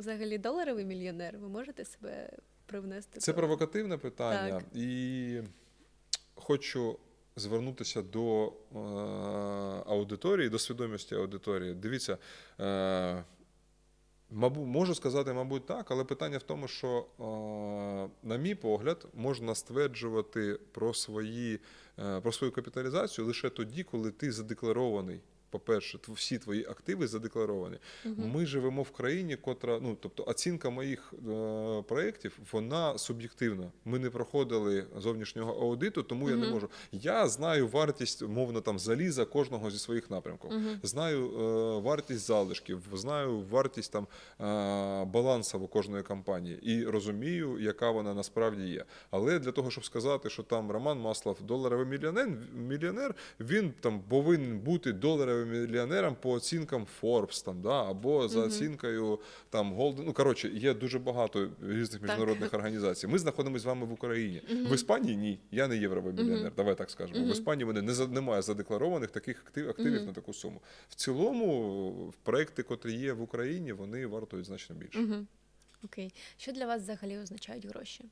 взагалі доларовий мільйонер? Ви можете себе привнести? Це до- провокативне питання, Так. і хочу звернутися до е, аудиторії, до свідомості аудиторії. Дивіться, е, мабуть, можу сказати, мабуть, так, але питання в тому, що, е, на мій погляд, можна стверджувати про, свої, е, про свою капіталізацію лише тоді, коли ти задекларований. По-перше, всі твої активи задекларовані. Ми живемо в країні, котра, ну тобто, оцінка моїх е, проєктів, вона суб'єктивна. Ми не проходили зовнішнього аудиту, тому я не можу. Я знаю вартість, мовно там заліза кожного зі своїх напрямків. Знаю е, вартість залишків, знаю вартість там е, балансову кожної компанії і розумію, яка вона насправді є. Але для того, щоб сказати, що там Роман Маслов доларовий мільйонер, мільйонер, він там повинен бути доларовим мільйонером по оцінкам Forbes, там, да, або за оцінкою там Golden. Ну коротше, є дуже багато різних міжнародних організацій. Ми знаходимося з вами в Україні. В Іспанії ні. Я не євровий мільйонер. Давай так скажемо. В Іспанії мене не немає задекларованих таких актив, активів на таку суму. В цілому, проекти, котрі є в Україні, вони вартують значно більше. Окей. Що для вас взагалі означають гроші?